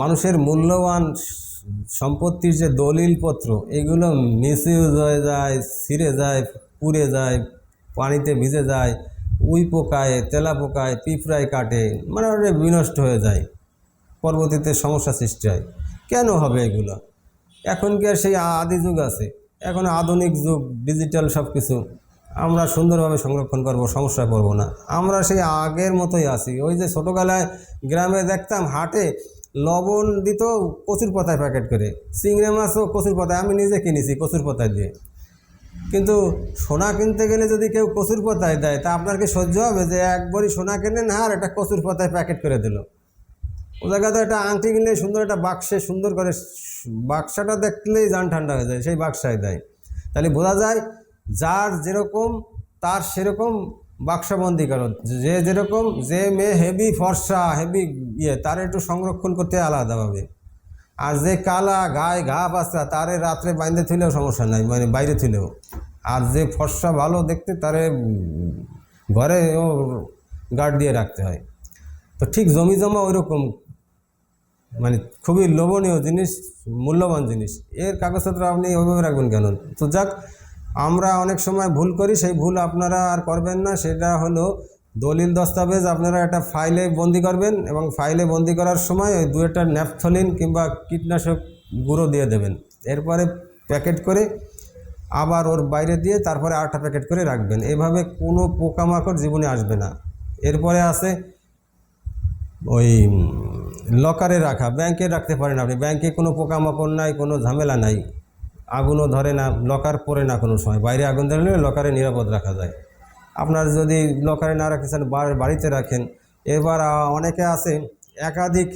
মানুষের মূল্যবান সম্পত্তির যে দলিলপত্র, এগুলো মিসইউজ হয়ে যায়, ছিঁড়ে যায়, পুড়ে যায়, পানিতে ভিজে যায়, উই পোকায়, তেলা পোকায়, পিঁপড়ায় কাটে মানে বিনষ্ট হয়ে যায়, পরবর্তীতে সমস্যা সৃষ্টি হয়। কেন হবে এগুলো? এখন কি আর সেই আদি যুগ আছে, এখন আধুনিক যুগ, ডিজিটাল সব কিছু আমরা সুন্দরভাবে সংরক্ষণ করব, সমস্যায় পড়ব না। আমরা সেই আগের মতোই আছি, ওই যে ছোটোবেলায় গ্রামে দেখতাম হাটে লবণ দিত কচুর পাতায় প্যাকেট করে। চিংড়ি মাছও কচুর পাতায়, আমি নিজে কিনেছি কচুর পাতায় দিয়ে। কিন্তু সোনা কিনতে গেলে যদি কেউ কচুর পাতায় দেয়, তা আপনার কি সহ্য হবে যে একবারই সোনা কেনেন আর একটা কচুর পাতায় প্যাকেট করে দিল? ও জায়গাতে একটা আংটি কিনলে সুন্দর একটা বাক্সে সুন্দর করে বাক্সাটা দেখলেই যান ঠান্ডা হয়ে যায়, সেই বাক্সায় দেয়। তাহলে বোঝা যায়, যার যেরকম, তার সেরকম বাক্সবন্দি করো যে যেরকম, যে মেয়ে হেভি ফর্সা, হেভি ইয়ে তার একটু সংরক্ষণ করতে আলাদাভাবে। আর যে কালা গায়ে ঘা পাসরা তারে রাত্রে বাইন্দে থুলেও সমস্যা নাই মানে বাইরে থুলেও আর যে ফর্সা ভালো দেখতে, তারে ঘরে ও গার্ড দিয়ে রাখতে হয়। তো ঠিক জমি জমা ওই রকম মানে খুবই লোভনীয় জিনিস, মূল্যবান জিনিস। এর কাগজপত্র আপনি ওইভাবে রাখবেন কেন? তো যাক আমরা অনেক সময় ভুল করি, সেই ভুল আপনারা আর করবেন না। সেটা হলো দলিল দস্তাবেজ, আপনারা একটা ফাইলে বন্দি করবেন এবং ফাইলে বন্দি করার সময় ওই দু একটা ন্যাপথলিন কিংবা কীটনাশক গুঁড়ো দিয়ে দেবেন। এরপরে প্যাকেট করে আবার ওর বাইরে দিয়ে তারপরে আটটা প্যাকেট করে রাখবেন। এভাবে কোনো পোকামাকড় জীবনে আসবে না। এরপরে আছে ওই লকারে রাখা। ব্যাংকে রাখতে পারেন আপনি। ব্যাংকে কোনো পোকামাকড় নাই, কোনো ঝামেলা নাই। আগুনও ধরে না, লকার পরে না কোনো সময়। বাইরে আগুন ধরে নিলে লকারে নিরাপদ রাখা যায়। আপনার যদি লকারে না রাখতে চান বাড়িতে রাখেন। এবার অনেকে আছে, একাধিক,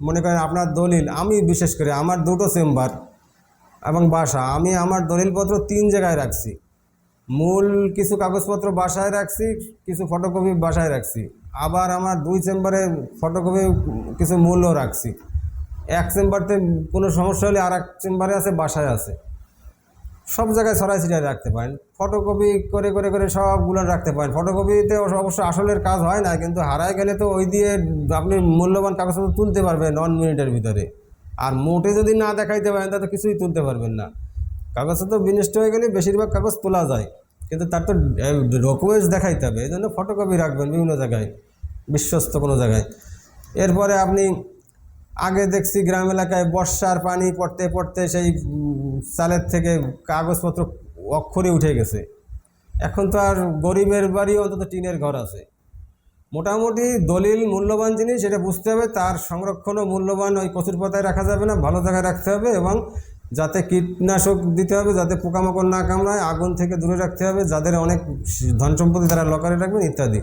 মনে করেন আপনার দলিল, আমি বিশেষ করে আমার দুটো চেম্বার এবং বাসা, আমি আমার দলিলপত্র তিন জায়গায় রাখছি। মূল কিছু কাগজপত্র বাসায় রাখছি, কিছু ফটোকপি বাসায় রাখছি। আবার আমার দুই চেম্বারে ফটোকপি কিছু মূল্য রাখছি। এক চেম্বারতে কোনো সমস্যা হলে আর এক চেম্বারে আছে, বাসায় আছে। সব জায়গায় ছড়াই ছিটাই রাখতে পারেন। ফটোকপি করে করে করে সবগুলো রাখতে পারেন। ফটোকপিতে অবশ্য আসলের কাজ হয় না, কিন্তু হারায় গেলে তো ওই দিয়ে আপনি মূল্যবান কাগজপত্র তুলতে পারবেন নন মিনিটের ভিতরে। আর মোটে যদি না দেখাইতে পারেন তা তো কিছুই তুলতে পারবেন না। কাগজপত্র বিনষ্ট হয়ে গেলে বেশিরভাগ কাগজ তোলা যায়। কিন্তু তার তো ডকুমেন্টস দেখাইতে হবে। এই জন্য ফটোকপি রাখবেন বিভিন্ন জায়গায়, বিশ্বস্ত কোনো জায়গায়। এরপরে আপনি আগে দেখছি গ্রাম এলাকায় বর্ষার পানি পড়তে পড়তে সেই চালের থেকে কাগজপত্র অক্ষরে উঠে গেছে। এখন তো আর গরিবের বাড়ি অন্তত টিনের ঘর আছে। মোটামুটি দলিল মূল্যবান জিনিস, এটা বুঝতে হবে, তার সংরক্ষণও মূল্যবান, ওই কচুর পাতায় রাখা যাবে না, ভালো জায়গায় রাখতে হবে এবং যাতে কীটনাশক দিতে হবে, যাতে পোকামাকড় না কামড়ায়, আগুন থেকে দূরে রাখতে হবে, যাদের অনেক ধন সম্পত্তি তারা লকারে রাখবেন, ইত্যাদি।